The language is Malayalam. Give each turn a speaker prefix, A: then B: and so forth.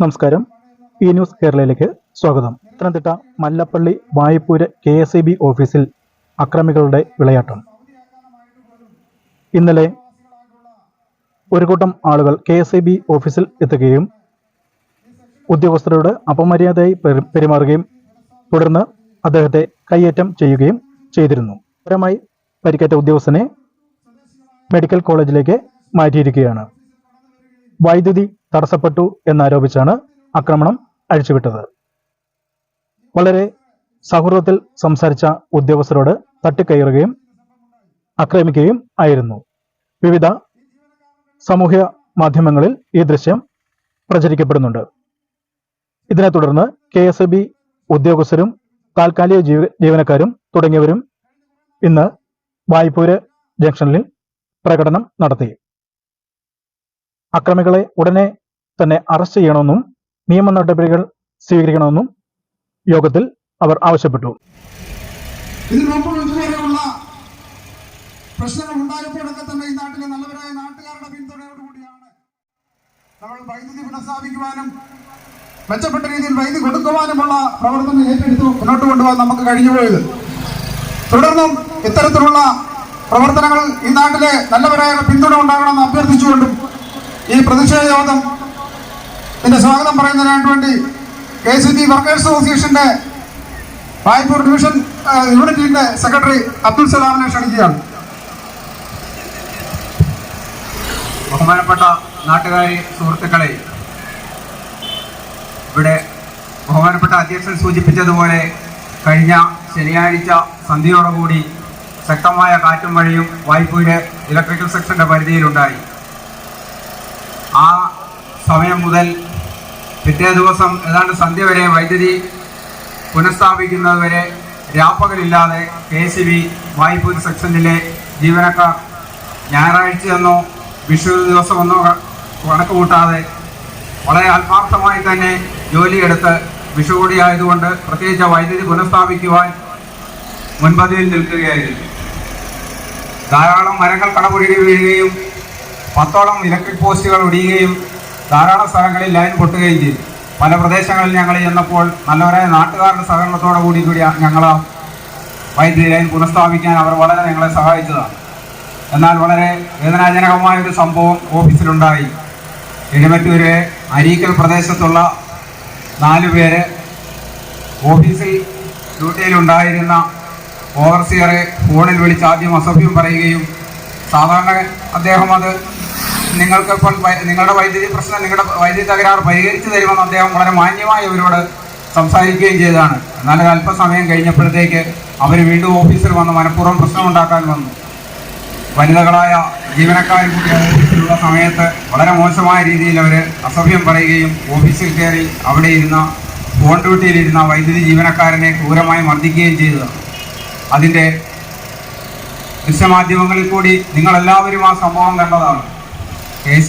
A: നമസ്കാരം. ഈ ന്യൂസ് കേരളയിലേക്ക് സ്വാഗതം. Pathanamthitta Mallappally Vaipur K S E B ഓഫീസിൽ അക്രമികളുടെ വിളയാട്ടം. ഇന്നലെ ഒരു കൂട്ടം ആളുകൾ കെ എസ് ഇ ബി ഓഫീസിൽ എത്തുകയും ഉദ്യോഗസ്ഥരോട് അപമര്യാദയായി പെരുമാറുകയും തുടർന്ന് അദ്ദേഹത്തെ കയ്യേറ്റം ചെയ്യുകയും ചെയ്തിരുന്നു. പരമായി പരിക്കേറ്റ ഉദ്യോഗസ്ഥനെ മെഡിക്കൽ കോളേജിലേക്ക് മാറ്റിയിരിക്കുകയാണ്. വൈദ്യുതി തടസ്സപ്പെട്ടു എന്നാരോപിച്ചാണ് ആക്രമണം അഴിച്ചുവിട്ടത്. വളരെ സൗഹൃദത്തിൽ സംസാരിച്ച ഉദ്യോഗസ്ഥരോട് തട്ടിക്കയറുകയും ആക്രമിക്കുകയും ആയിരുന്നു. വിവിധ സാമൂഹ്യ മാധ്യമങ്ങളിൽ ഈ ദൃശ്യം പ്രചരിക്കപ്പെടുന്നുണ്ട്. ഇതിനെ തുടർന്ന് കെ എസ് ബി ഉദ്യോഗസ്ഥരും താൽക്കാലിക ജീവ ജീവനക്കാരും തുടങ്ങിയവരും ഇന്ന് വായ്പൂര് ജംഗ്ഷനിൽ പ്രകടനം നടത്തി. അക്രമികളെ ഉടനെ തന്നെ അറസ്റ്റ് ചെയ്യണമെന്നും നിയമ നടപടികൾ സ്വീകരിക്കണമെന്നും യോഗത്തിൽ അവർ ആവശ്യപ്പെട്ടു.
B: ഈ നാട്ടിലെ നല്ലവരായ നാട്ടുകാരുടെ നമ്മൾ വൈദ്യുതി മെച്ചപ്പെട്ട രീതിയിൽ വൈദ്യുതി കൊടുക്കുവാനുമുള്ള പ്രവർത്തനം ഏറ്റെടുത്ത് മുന്നോട്ട് കൊണ്ടുപോകാൻ നമുക്ക് കഴിഞ്ഞുപോയത്. തുടർന്നും ഇത്തരത്തിലുള്ള പ്രവർത്തനങ്ങൾ ഈ നാട്ടിലെ നല്ലവരായ പിന്തുണ ഉണ്ടാകണമെന്ന് അഭ്യർത്ഥിച്ചുകൊണ്ടും ഈ പ്രതിഷേധ യോഗം ഇതിന്റെ സ്വാഗതം പറയുന്നതിനായിട്ട് വേണ്ടി കെ സി ബി വർക്കേഴ്സ് അസോസിയേഷന്റെ വായ്പൂർ ഡിവിഷൻ യൂണിറ്റിന്റെ സെക്രട്ടറി അബ്ദുൽ സലാമിനെ ക്ഷണിക്കുകയാണ്.
C: ബഹുമാനപ്പെട്ട നാട്ടുകാരെ സുഹൃത്തുക്കളെ ഇവിടെ ബഹുമാനപ്പെട്ട അധ്യക്ഷൻ സൂചിപ്പിച്ചതുപോലെ കഴിഞ്ഞ ശനിയാഴ്ച സന്ധ്യയോടുകൂടി ശക്തമായ കാറ്റും മഴയും വായ്പൂര് ഇലക്ട്രിക്കൽ സെക്ഷന്റെ പരിധിയിലുണ്ടായി. സമയം മുതൽ പിറ്റേ ദിവസം ഏതാണ്ട് സന്ധ്യ വരെ വൈദ്യുതി പുനഃസ്ഥാപിക്കുന്നതുവരെ രാപ്പകലില്ലാതെ കെ സി ബി വായ്പൂർ സെക്ഷനിലെ ജീവനക്കാർ ഞായറാഴ്ചയെന്നോ വിഷു ദിവസമെന്നോ കണക്ക് കൂട്ടാതെ വളരെ ആത്മാർത്ഥമായി തന്നെ ജോലിയെടുത്ത് വിഷു കൂടി ആയതുകൊണ്ട് പ്രത്യേകിച്ച് വൈദ്യുതി പുനഃസ്ഥാപിക്കുവാൻ മുൻപതിയിൽ നിൽക്കുകയായിരുന്നു. ധാരാളം മരങ്ങൾ കടപുഴകി വീഴുകയും പത്തോളം ഇലക്ട്രിക് പോസ്റ്റുകൾ ഒടിയുകയും ധാരാളം സ്ഥലങ്ങളിൽ ലൈൻ പൊട്ടുകയും ചെയ്തു. പല പ്രദേശങ്ങളിൽ ഞങ്ങൾ ചെന്നപ്പോൾ നല്ലവരായ നാട്ടുകാരുടെ സഹകരണത്തോടെ കൂടി കൂടി ഞങ്ങൾ വൈദ്യുതി ലൈൻ പുനഃസ്ഥാപിക്കാൻ അവർ വളരെ ഞങ്ങളെ സഹായിച്ചതാണ്. എന്നാൽ വളരെ വേദനാജനകമായ ഒരു സംഭവം ഓഫീസിലുണ്ടായി. എഴുമറ്റൂര് അരീക്കൽ പ്രദേശത്തുള്ള നാലു പേര് ഓഫീസിൽ ഡ്യൂട്ടിയിലുണ്ടായിരുന്ന ഓവർസിയറെ ഫോണിൽ വിളിച്ച് ആദ്യം അസഭ്യം പറയുകയും സാധാരണ അദ്ദേഹം അത് നിങ്ങൾക്ക് നിങ്ങളുടെ വൈദ്യുതി പ്രശ്നം നിങ്ങളുടെ വൈദ്യുതി തകരാറ് പരിഹരിച്ചു തരുമെന്ന് അദ്ദേഹം വളരെ മാന്യമായി അവരോട് സംസാരിക്കുകയും ചെയ്തതാണ്. എന്നാൽ അല്പസമയം കഴിഞ്ഞപ്പോഴത്തേക്ക് അവർ വീണ്ടും ഓഫീസിൽ വന്ന് മനഃപൂർവം പ്രശ്നമുണ്ടാക്കാൻ വന്നു. വനിതകളായ ജീവനക്കാർ കൂടി ഓഫീസിലുള്ള സമയത്ത് വളരെ മോശമായ രീതിയിൽ അവർ അസഭ്യം പറയുകയും ഓഫീസിൽ കയറി അവിടെ ഇരുന്ന ഫോൺ ഡ്യൂട്ടിയിലിരുന്ന വൈദ്യുതി ജീവനക്കാരനെ ക്രൂരമായി മർദ്ദിക്കുകയും ചെയ്തതാണ്. അതിന്റെ ദൃശ്യമാധ്യമങ്ങളിൽ കൂടി നിങ്ങളെല്ലാവരും ആ സംഭവം കണ്ടതാണ്. es